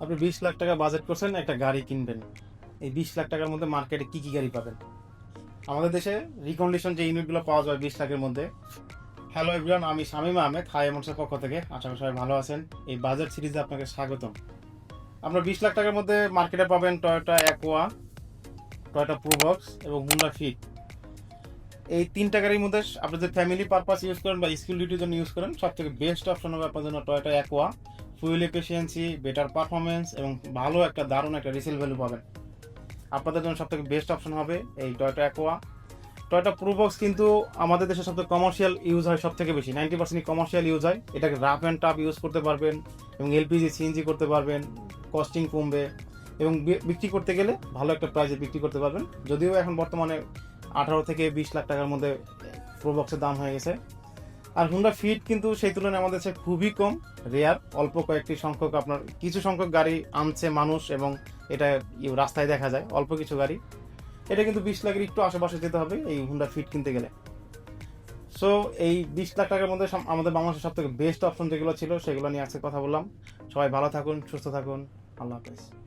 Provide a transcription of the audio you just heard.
আপনি বিশ লাখ টাকা বাজেট করছেন, একটা গাড়ি কিনবেন। এই বিশ লাখ টাকার মধ্যে মার্কেটে কি কি গাড়ি পাবেন? আমাদের দেশে রিকন্ডিশন যে ইউনিটগুলো পাওয়া যায় বিশ লাখের মধ্যে হ্যালো এভরিওয়ান আমি শামীম আহমেদ হাই এমন্সের পক্ষ থেকে। আশা করি সবাই ভালো আছেন। এই বাজেট সিরিজে আপনাকে স্বাগতম। আপনার বিশ লাখ টাকার মধ্যে মার্কেটে পাবেন টয়োটা অ্যাকোয়া টয়োটা প্রোবক্স এবং হুন্ডা ফিট এই তিনটা গাড়ির মধ্যে আপনি যদি ফ্যামিলি পারপাস ইউজ করেন বা স্কুল ডিউটির জন্য ইউজ করেন সব থেকে বেস্ট অপশন হবে আপনার জন্য Toyota Aqua fuel efficiency better performance এবং ভালো একটা দারুণ একটা রিসেল ভ্যালু পাবেন। আপনাদের জন্য সব থেকে বেস্ট অপশন হবে এই টয়টা অ্যাকোয়া টয়টা প্রোবক্স কিন্তু আমাদের দেশে সবথেকে কমার্শিয়াল ইউজ হয় সব থেকে বেশি। নাইনটি পার্সেন্ট কমার্শিয়াল ইউজ হয়। এটাকে রাফ অ্যান্ড টাফ ইউজ করতে পারবেন এবং এলপিজি সিএনজি করতে পারবেন কস্টিং কমবে এবং বিক্রি করতে গেলে ভালো একটা প্রাইসে বিক্রি করতে পারবেন। যদিও এখন বর্তমানে আঠারো থেকে বিশ লাখ টাকার মধ্যে প্রোবক্সের দাম হয়ে গেছে। আর হুন্ডা ফিট কিন্তু সেই তুলনায় আমাদের কাছে খুবই কম রেয়ার অল্প কয়েকটি সংখ্যক আপনার, কিছু সংখ্যক গাড়ি আনছে মানুষ এবং এটা রাস্তায় দেখা যায়, অল্প কিছু গাড়ি। এটা কিন্তু বিশ লাখের একটু আশেপাশে যেতে হবে এই হুন্ডা ফিট কিনতে গেলে। সো এই বিশ লাখ টাকার মধ্যে আমাদের বাংলাদেশের সব থেকে বেস্ট অপশন যেগুলো ছিল সেগুলো নিয়ে আজকে কথা বললাম। সবাই ভালো থাকুন, সুস্থ থাকুন। আল্লাহ হাফেজ।